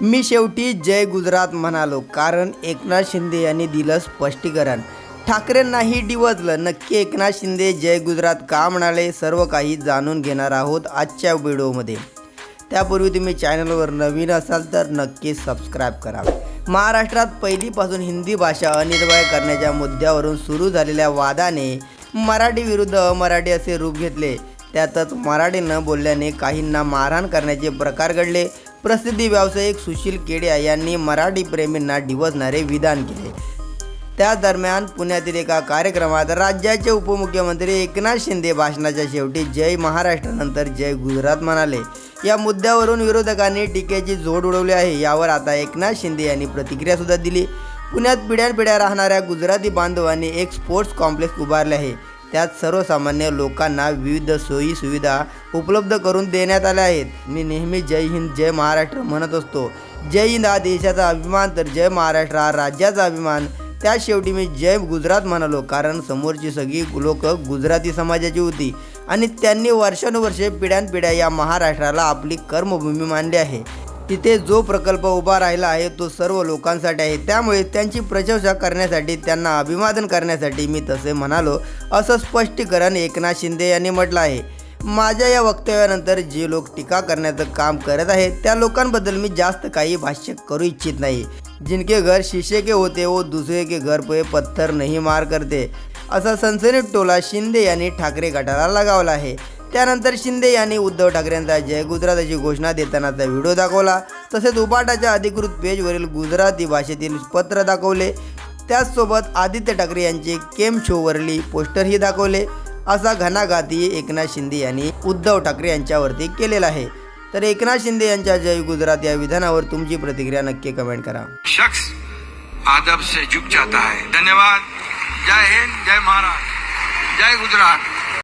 मी शेवटी जय गुजरात म्हणालो कारण एकनाथ शिंदे यांनी दिलं स्पष्टीकरण. ठाकरेंनाही डिवचलं नक्की एकनाथ शिंदे जय गुजरात का म्हणाले सर्व काही जाणून घेणार आहोत आजच्या व्हिडिओमध्ये. त्यापूर्वी तुम्ही चॅनलवर नवीन असाल तर नक्की सबस्क्राईब करा. महाराष्ट्रात पहिलीपासून हिंदी भाषा अनिर्वाय करण्याच्या मुद्द्यावरून सुरू झालेल्या वादाने मराठी विरुद्ध अमराठी असे रूप घेतले. त्यातच मराठी न बोलल्याने काहींना मारहाण करण्याचे प्रकार घडले. प्रसिद्धी व्यावसायिक सुशील केडिया यांनी मराठी प्रेमींना डिवचणारे विधान केले. त्या दरम्यान पुण्यातील एका कार्यक्रमात राज्याचे उपमुख्यमंत्री एकनाथ शिंदे भाषणाच्या शेवटी जय महाराष्ट्रानंतर जय गुजरात म्हणाले. या मुद्द्यावरून विरोधकांनी टीकेची जोड उडवली आहे यावर आता एकनाथ शिंदे यांनी प्रतिक्रिया सुद्धा दिली. पुण्यात पिढ्यानपिढ्या राहणाऱ्या गुजराती बांधवांनी एक स्पोर्ट्स कॉम्प्लेक्स उभारले आहे. त्यात सर्वसामान्य लोकांना विविध सोयी सुविधा उपलब्ध करून देण्यात आल्या आहेत. मी नेहमी जय हिंद जय महाराष्ट्र म्हणत असतो. जय हिंद हा देशाचा अभिमान तर जय महाराष्ट्र हा राज्याचा अभिमान. त्या शेवटी मी जय गुजरात म्हणालो कारण समोरची सगळी लोक गुजराती समाजाची होती आणि त्यांनी वर्षानुवर्षे पिढ्यानपिढ्या या महाराष्ट्राला आपली कर्मभूमी मानली आहे. तिथे जो प्रकल्प उभा राहिला आहे तो सर्व लोकांसाठी आहे. त्यामुळे त्यांची प्रशंसा करण्यासाठी त्यांना अभिवादन करण्यासाठी मी तसे म्हणालो असं स्पष्टीकरण एकनाथ शिंदे यांनी म्हटलं आहे. माझ्या या वक्तव्यानंतर जे लोक टीका करण्याचं काम करत आहेत त्या लोकांबद्दल मी जास्त काही भाष्य करू इच्छित नाही. जिनके घर शीशे के होते वो दुसरे के घर पे पत्थर नहीं मार करते. असा सनसनीत टोला शिंदे यांनी ठाकरे गटाला लगावला आहे. त्यानंतर शिंदे यांनी उद्धव ठाकरेंचा जय गुजराताची घोषणा देतानाचा व्हिडिओ दाखवला. तसेच उपाटाच्या अधिकृत पेजवरील गुजराती भाषेतील पत्र दाखवले. त्याचसोबत आदित्य ठाकरे यांचे केम शोवरली पोस्टरही दाखवले. असा घणाघाती एकनाथ शिंदे यांनी उद्धव ठाकरे यांच्यावरती केलेला आहे. तर एकनाथ शिंदे यांच्या जय गुजरात या विधानावर तुमची प्रतिक्रिया नक्की कमेंट करा. शख्स आदब से झुक जाता है. धन्यवाद. जय हिंद जय महाराष्ट्र. जय गुजरात.